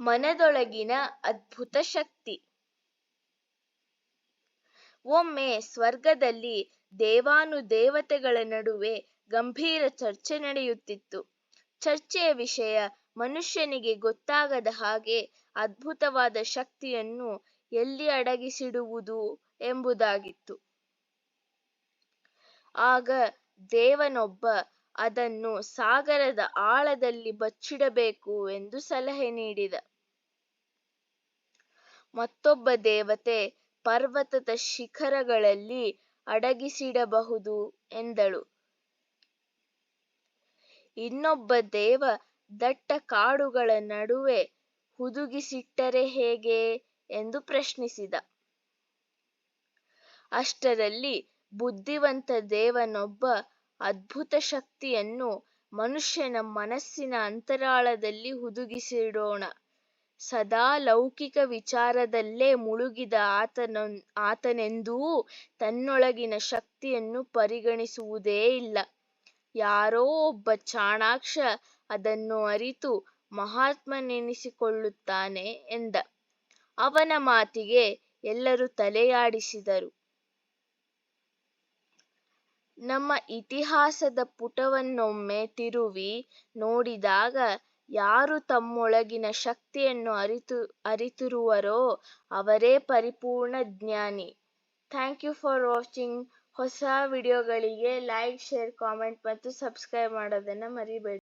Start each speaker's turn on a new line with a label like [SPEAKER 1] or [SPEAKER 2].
[SPEAKER 1] ಮನದೊಳಗಿನ ಅದ್ಭುತ ಶಕ್ತಿ. ಒಮ್ಮೆ ಸ್ವರ್ಗದಲ್ಲಿ ದೇವಾನುದೇವತೆಗಳ ನಡುವೆ ಗಂಭೀರ ಚರ್ಚೆ ನಡೆಯುತ್ತಿತ್ತು. ಚರ್ಚೆಯ ವಿಷಯ ಮನುಷ್ಯನಿಗೆ ಗೊತ್ತಾಗದ ಹಾಗೆ ಅದ್ಭುತವಾದ ಶಕ್ತಿಯನ್ನು ಎಲ್ಲಿ ಅಡಗಿಸಿಡುವುದು ಎಂಬುದಾಗಿತ್ತು. ಆಗ ದೇವನೊಬ್ಬ ಅದನ್ನು ಸಾಗರದ ಆಳದಲ್ಲಿ ಬಚ್ಚಿಡಬೇಕು ಎಂದು ಸಲಹೆ ನೀಡಿದ. ಮತ್ತೊಬ್ಬ ದೇವತೆ ಪರ್ವತದ ಶಿಖರಗಳಲ್ಲಿ ಅಡಗಿಸಿಡಬಹುದು ಎಂದಳು. ಇನ್ನೊಬ್ಬ ದೇವ ದಟ್ಟ ಕಾಡುಗಳ ನಡುವೆ ಹುದುಗಿಸಿಟ್ಟರೆ ಹೇಗೆ ಎಂದು ಪ್ರಶ್ನಿಸಿದ. ಅಷ್ಟರಲ್ಲಿ ಬುದ್ಧಿವಂತ ದೇವನೊಬ್ಬ ಅದ್ಭುತ ಶಕ್ತಿಯನ್ನು ಮನುಷ್ಯನ ಮನಸ್ಸಿನ ಅಂತರಾಳದಲ್ಲಿ ಹುದುಗಿಸಿಡೋಣ. ಸದಾ ಲೌಕಿಕ ವಿಚಾರದಲ್ಲೇ ಮುಳುಗಿದ ಆತನ, ಆತನೆಂದೂ ತನ್ನೊಳಗಿನ ಶಕ್ತಿಯನ್ನು ಪರಿಗಣಿಸುವುದೇ ಇಲ್ಲ. ಯಾರೋ ಒಬ್ಬ ಚಾಣಾಕ್ಷ ಅದನ್ನು ಅರಿತು ಮಹಾತ್ಮನೆನಿಸಿಕೊಳ್ಳುತ್ತಾನೆ ಎಂದ. ಅವನ ಮಾತಿಗೆ ಎಲ್ಲರೂ ತಲೆಯಾಡಿಸಿದರು. ನಮ್ಮ ಇತಿಹಾಸದ ಪುಟವನ್ನೊಮ್ಮೆ ತಿರುವಿ ನೋಡಿದಾಗ ಯಾರು ತಮ್ಮೊಳಗಿನ ಶಕ್ತಿಯನ್ನು ಅರಿತು, ಅರಿತಿರುವರೋ ಅವರೇ ಪರಿಪೂರ್ಣ ಜ್ಞಾನಿ. ಥ್ಯಾಂಕ್ ಯು ಫಾರ್ ವಾಚಿಂಗ್ ಹೊಸ ವಿಡಿಯೋಗಳಿಗೆ ಲೈಕ್ ಶೇರ್ ಕಾಮೆಂಟ್ ಮತ್ತು ಸಬ್ಸ್ಕ್ರೈಬ್ ಮಾಡೋದನ್ನು ಮರಿಬೇಡಿ.